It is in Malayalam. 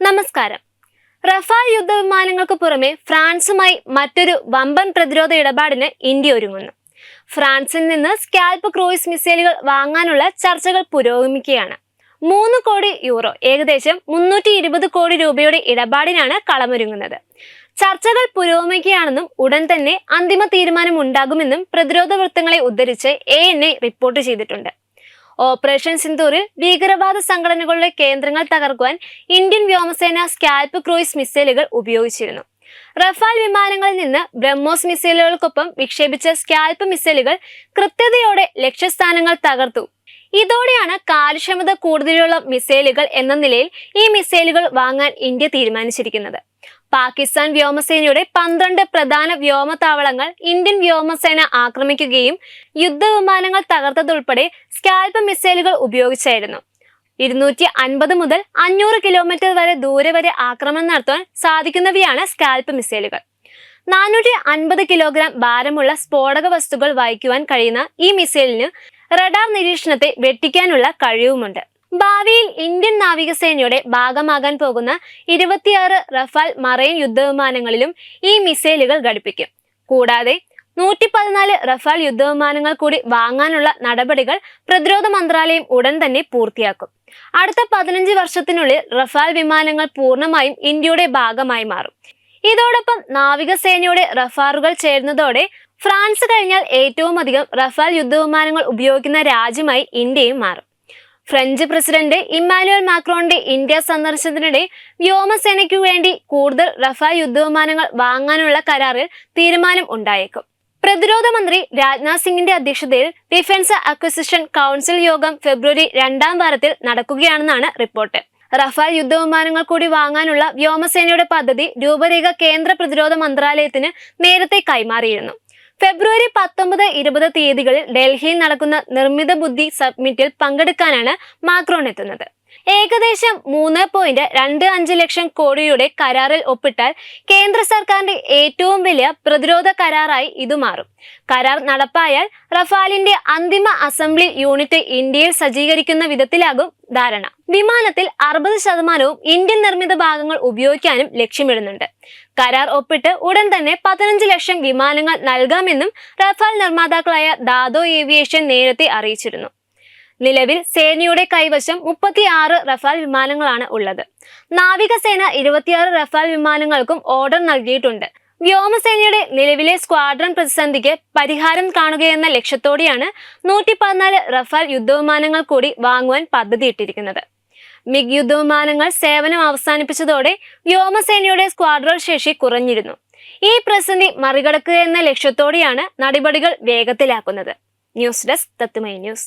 നമസ്കാരം. റഫാൽ യുദ്ധവിമാനങ്ങൾക്ക് പുറമെ ഫ്രാൻസുമായി മറ്റൊരു വമ്പൻ പ്രതിരോധ ഇടപാടിന് ഇന്ത്യ ഒരുങ്ങുന്നു. ഫ്രാൻസിൽ നിന്ന് സ്കാൽപ്പ് ക്രൂയിസ് മിസൈലുകൾ വാങ്ങാനുള്ള ചർച്ചകൾ പുരോഗമിക്കുകയാണ്. മൂന്ന് കോടി യൂറോ ഏകദേശം മുന്നൂറ്റി ഇരുപത് കോടി രൂപയുടെ ഇടപാടിനാണ് കളമൊരുങ്ങുന്നത്. ചർച്ചകൾ പുരോഗമിക്കുകയാണെന്നും ഉടൻ തന്നെ അന്തിമ തീരുമാനം ഉണ്ടാകുമെന്നും പ്രതിരോധ വൃത്തങ്ങളെ ഉദ്ധരിച്ച് എ റിപ്പോർട്ട് ചെയ്തിട്ടുണ്ട്. ഓപ്പറേഷൻ സിന്ധൂറിൽ ഭീകരവാദ സംഘടനകളുടെ കേന്ദ്രങ്ങൾ തകർക്കുവാൻ ഇന്ത്യൻ വ്യോമസേന സ്കാൽപ്പ് ക്രൂയിസ് മിസൈലുകൾ ഉപയോഗിച്ചിരുന്നു. റഫാൽ വിമാനങ്ങളിൽ നിന്ന് ബ്രഹ്മോസ് മിസൈലുകൾക്കൊപ്പം വിക്ഷേപിച്ച സ്കാൽപ്പ് മിസൈലുകൾ കൃത്യതയോടെ ലക്ഷ്യസ്ഥാനങ്ങൾ തകർത്തു. ഇതോടെയാണ് കാര്യക്ഷമത കൂടുതലുള്ള മിസൈലുകൾ എന്ന നിലയിൽ ഈ മിസൈലുകൾ വാങ്ങാൻ ഇന്ത്യ തീരുമാനിച്ചിരിക്കുന്നത്. പാകിസ്ഥാൻ വ്യോമസേനയുടെ പന്ത്രണ്ട് പ്രധാന വ്യോമത്താവളങ്ങൾ ഇന്ത്യൻ വ്യോമസേന ആക്രമിക്കുകയും യുദ്ധവിമാനങ്ങൾ തകർത്തതുൾപ്പെടെ സ്കാൽപ്പ് മിസൈലുകൾ ഉപയോഗിച്ചായിരുന്നു. ഇരുന്നൂറ്റി അൻപത് മുതൽ അഞ്ഞൂറ് കിലോമീറ്റർ വരെ ദൂരെ വരെ ആക്രമണം നടത്താൻ സാധിക്കുന്നവയാണ് സ്കാൽപ്പ് മിസൈലുകൾ. നാനൂറ്റി അൻപത് കിലോഗ്രാം ഭാരമുള്ള സ്ഫോടക വസ്തുക്കൾ വഹിക്കുവാൻ കഴിയുന്ന ഈ മിസൈലിന് റഡാർ നിരീക്ഷണത്തെ വെട്ടിക്കാനുള്ള കഴിവുമുണ്ട്. ഭാവിയിൽ ഇന്ത്യൻ നാവികസേനയുടെ ഭാഗമാകാൻ പോകുന്ന ഇരുപത്തിയാറ് റഫാൽ മറൈൻ യുദ്ധവിമാനങ്ങളിലും ഈ മിസൈലുകൾ ഘടിപ്പിക്കും. കൂടാതെ നൂറ്റി പതിനാല് റഫാൽ യുദ്ധവിമാനങ്ങൾ കൂടി വാങ്ങാനുള്ള നടപടികൾ പ്രതിരോധ മന്ത്രാലയം ഉടൻ തന്നെ പൂർത്തിയാക്കും. അടുത്ത പതിനഞ്ച് വർഷത്തിനുള്ളിൽ റഫാൽ വിമാനങ്ങൾ പൂർണമായും ഇന്ത്യയുടെ ഭാഗമായി മാറും. ഇതോടൊപ്പം നാവികസേനയുടെ റഫാറുകൾ ചേരുന്നതോടെ ഫ്രാൻസ് കഴിഞ്ഞാൽ ഏറ്റവും അധികം റഫാൽ യുദ്ധവിമാനങ്ങൾ ഉപയോഗിക്കുന്ന രാജ്യമായി ഇന്ത്യയും മാറും. ഫ്രഞ്ച് പ്രസിഡന്റ് ഇമ്മാനുവൽ മാക്രോണിന്റെ ഇന്ത്യ സന്ദർശനത്തിനിടെ വ്യോമസേനയ്ക്കു വേണ്ടി കൂടുതൽ റഫാൽ യുദ്ധവിമാനങ്ങൾ വാങ്ങാനുള്ള കരാറിൽ തീരുമാനം ഉണ്ടായേക്കും. പ്രതിരോധ മന്ത്രി രാജ്നാഥ് സിംഗിന്റെ അധ്യക്ഷതയിൽ ഡിഫൻസ് അക്വസിഷൻ കൗൺസിൽ യോഗം ഫെബ്രുവരി രണ്ടാം വാരത്തിൽ നടക്കുകയാണെന്നാണ് റിപ്പോർട്ട്. റഫാൽ യുദ്ധവിമാനങ്ങൾ കൂടി വാങ്ങാനുള്ള വ്യോമസേനയുടെ പദ്ധതി രൂപരേഖ കേന്ദ്ര പ്രതിരോധ മന്ത്രാലയത്തിന് നേരത്തെ കൈമാറിയിരുന്നു. ഫെബ്രുവരി പത്തൊമ്പത് ഇരുപത് തീയതികളിൽ ഡൽഹിയിൽ നടക്കുന്ന നിർമ്മിത ബുദ്ധി സബ്മിറ്റിൽ പങ്കെടുക്കാനാണ് മാക്രോൺ എത്തുന്നത്. ഏകദേശം മൂന്ന് പോയിന്റ് രണ്ട് അഞ്ച് ലക്ഷം കോടിയുടെ കരാറിൽ ഒപ്പിട്ടാൽ കേന്ദ്ര സർക്കാരിന്റെ ഏറ്റവും വലിയ പ്രതിരോധ കരാറായി ഇത് മാറും. കരാർ നടപ്പായാൽ റഫാലിന്റെ അന്തിമ അസംബ്ലി യൂണിറ്റ് ഇന്ത്യയിൽ സജ്ജീകരിക്കുന്ന വിധത്തിലാകും ധാരണ. വിമാനത്തിൽ അറുപത് ശതമാനവും ഇന്ത്യൻ നിർമ്മിത ഭാഗങ്ങൾ ഉപയോഗിക്കാനും ലക്ഷ്യമിടുന്നുണ്ട്. കരാർ ഒപ്പിട്ട് ഉടൻ തന്നെ പതിനഞ്ച് ലക്ഷം വിമാനങ്ങൾ നൽകാമെന്നും റഫാൽ നിർമ്മാതാക്കളായ ദാദോ ഏവിയേഷൻ നേരത്തെ അറിയിച്ചിരുന്നു. നിലവിൽ സേനയുടെ കൈവശം മുപ്പത്തിയാറ് റഫാൽ വിമാനങ്ങളാണ് ഉള്ളത്. നാവികസേന ഇരുപത്തിയാറ് റഫാൽ വിമാനങ്ങൾക്കും ഓർഡർ നൽകിയിട്ടുണ്ട്. വ്യോമസേനയുടെ നിലവിലെ സ്ക്വാഡ്രൺ പ്രതിസന്ധിക്ക് പരിഹാരം കാണുകയെന്ന ലക്ഷ്യത്തോടെയാണ് നൂറ്റി പതിനാല് റഫാൽ യുദ്ധവിമാനങ്ങൾ കൂടി വാങ്ങുവാൻ പദ്ധതിയിട്ടിരിക്കുന്നത്. മിഗ് യുദ്ധവിമാനങ്ങൾ സേവനം അവസാനിപ്പിച്ചതോടെ വ്യോമസേനയുടെ സ്ക്വാഡ്രൺ ശേഷി കുറഞ്ഞിരുന്നു. ഈ പ്രതിസന്ധി മറികടക്കുക എന്ന ലക്ഷ്യത്തോടെയാണ് നടപടികൾ വേഗത്തിലാക്കുന്നത്. ന്യൂസ് ഡെസ്ക് തത്തുമൈ news.